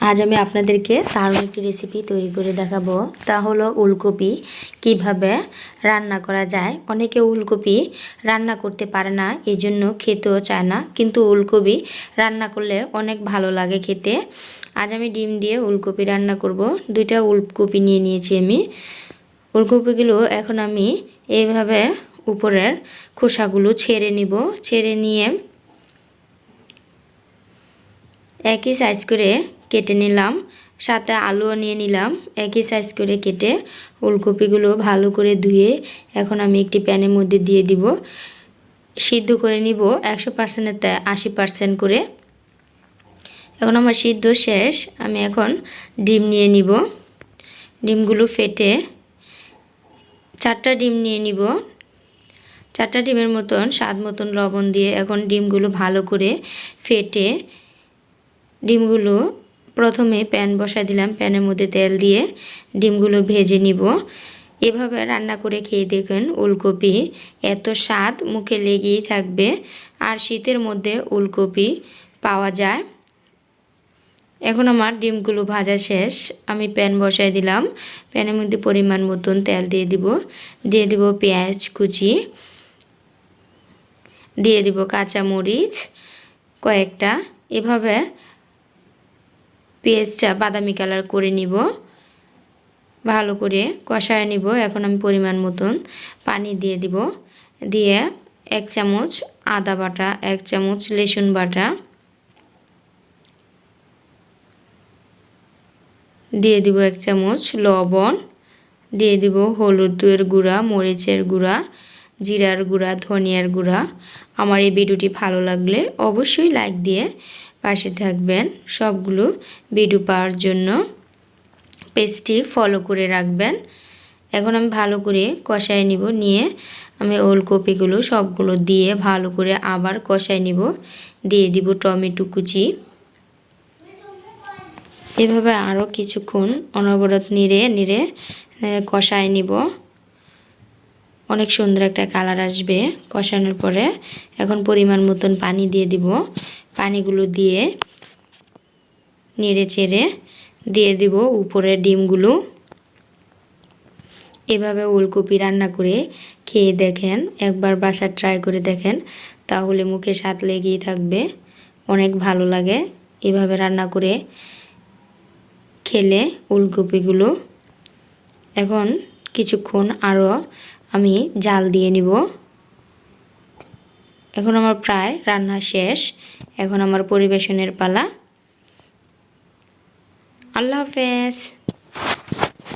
আজ আমি আপনাদেরকে দারুণ একটি রেসিপি তৈরি করে দেখাবো। তা হলো উলকপি। কীভাবে রান্না করা যায়? অনেকে উলকপি রান্না করতে পারে না এই জন্য খেতেও চায় না। কিন্তু উলকপি রান্না করলে অনেক ভালো লাগে খেতে। আজ আমি ডিম দিয়ে উলকপি রান্না করব। দুইটা উলকপি নিয়ে নিয়েছি আমি। উলকপিগুলো এখন আমি এইভাবে উপরের খোসাগুলো ছেড়ে নিব। ছেড়ে নিয়ে একই সাইজ করে কেটে নিলাম, সাথে আলুও নিয়ে নিলাম, একই সাইজ করে কেটে ওলকপিগুলো ভালো করে ধুয়ে এখন আমি একটি প্যানের মধ্যে দিয়ে দিব। সিদ্ধ করে নিব একশো পার্সেন্টের আশি পার্সেন্ট করে। এখন আমার সিদ্ধ শেষ, আমি এখন ডিম নিয়ে নিব। ডিমগুলো ফেটে চারটা ডিম নিয়ে নিব। চারটা ডিমের মতন, স্বাদ মতন লবণ দিয়ে এখন ডিমগুলো ভালো করে ফেটে ডিমগুলো প্রথমে প্যান বসাই দিলাম, প্যানের মধ্যে তেল দিয়ে ডিমগুলো ভেজে নিব। এভাবে রান্না করে খেয়ে দেখুন উলকপি এত স্বাদ, মুখে লেগেই থাকবে। আর শীতের মধ্যে উলকপি পাওয়া যায়। এখন আমার ডিমগুলো ভাজা শেষ। আমি প্যান বসাই দিলাম। প্যানের মধ্যে পরিমাণ মতন তেল দিয়ে দিব। দিয়ে দিব পেঁয়াজ কুচি। দিয়ে দিব কাঁচা মরিচ কয়েকটা। এভাবে পেঁয়াজটা বাদামি কালার করে নিব। ভালো করে কষায় নিব, এখন আমি পরিমাণ মতন পানি দিয়ে দিব। দিয়ে এক চামচ আদা বাটা, এক চামচ লেসুন বাটা দিয়ে দিব এক চামচ লবণ, দিয়ে দিব হলুদের গুঁড়া, মরিচের গুঁড়া, জিরার গুঁড়া, ধনিয়ার গুঁড়া। আমার এই ভিডিওটি ভালো লাগলে অবশ্যই লাইক দিয়ে পাশে থাকবেন সবগুলো ভিডিও পাওয়ার জন্য। পেজটি ফলো করে রাখবেন। এখন আমি ভালো করে কষায় নিব, নিয়ে আমি ওলকপিগুলো সবগুলো দিয়ে ভালো করে আবার কষায় নিব। দিয়ে দিব টমেটো কুচি। এভাবে আরও কিছুক্ষণ অনবরত নিড়ে নিড়ে কষায় নিব। অনেক সুন্দর একটা কালার আসবে কষানোর পরে। এখন পরিমাণ মতন পানি দিয়ে দিব। পানিগুলো দিয়ে নেড়ে চেড়ে দিয়ে দিব উপরে ডিমগুলো। এভাবে ওলকপি রান্না করে খেয়ে দেখেন, একবার বাসা ট্রাই করে দেখেন, তাহলে মুখে স্বাদ লেগেই থাকবে। অনেক ভালো লাগে এভাবে রান্না করে খেলে ওলকপিগুলো। এখন কিছুক্ষণ আরও আমি জাল দিয়ে নিব। এখন আমার প্রায় রান্না শেষ। এখন আমার পরিবেশনের পালা। আল্লাহ হাফেজ।